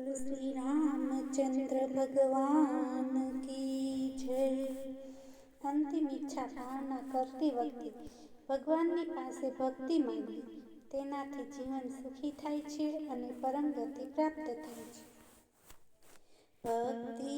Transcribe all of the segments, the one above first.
શ્રી રામચંદ્ર ભગવાન કી જય. અંતિમ ઈચ્છા ભાવના કરતી વખતે ભગવાનની પાસે ભક્તિ માંગવી તેનાથી જીવન સુખી થાય છે અને પરમ ગતિ પ્રાપ્ત થાય છે. ભક્તિ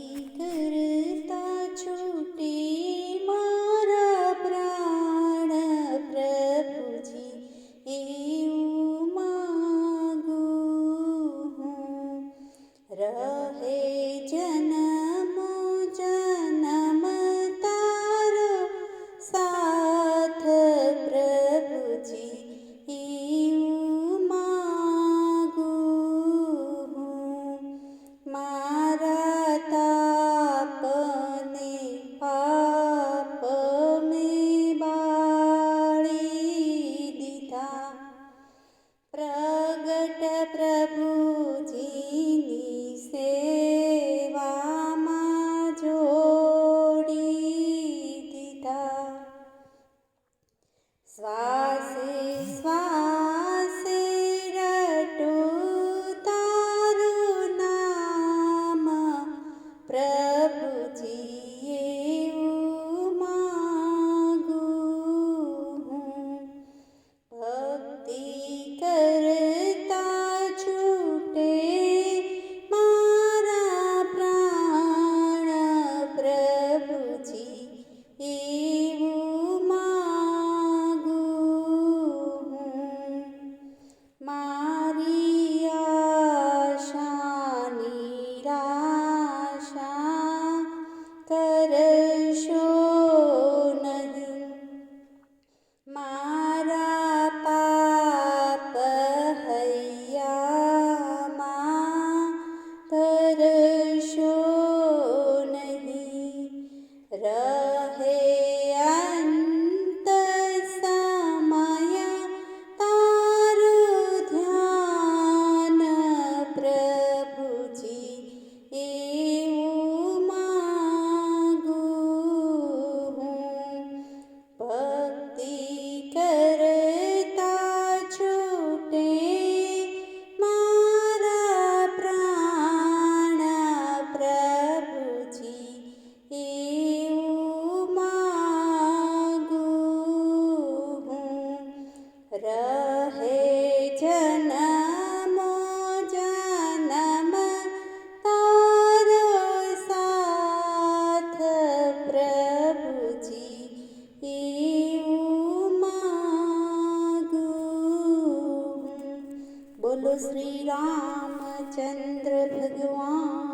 श्री रामचंद्र भगवान।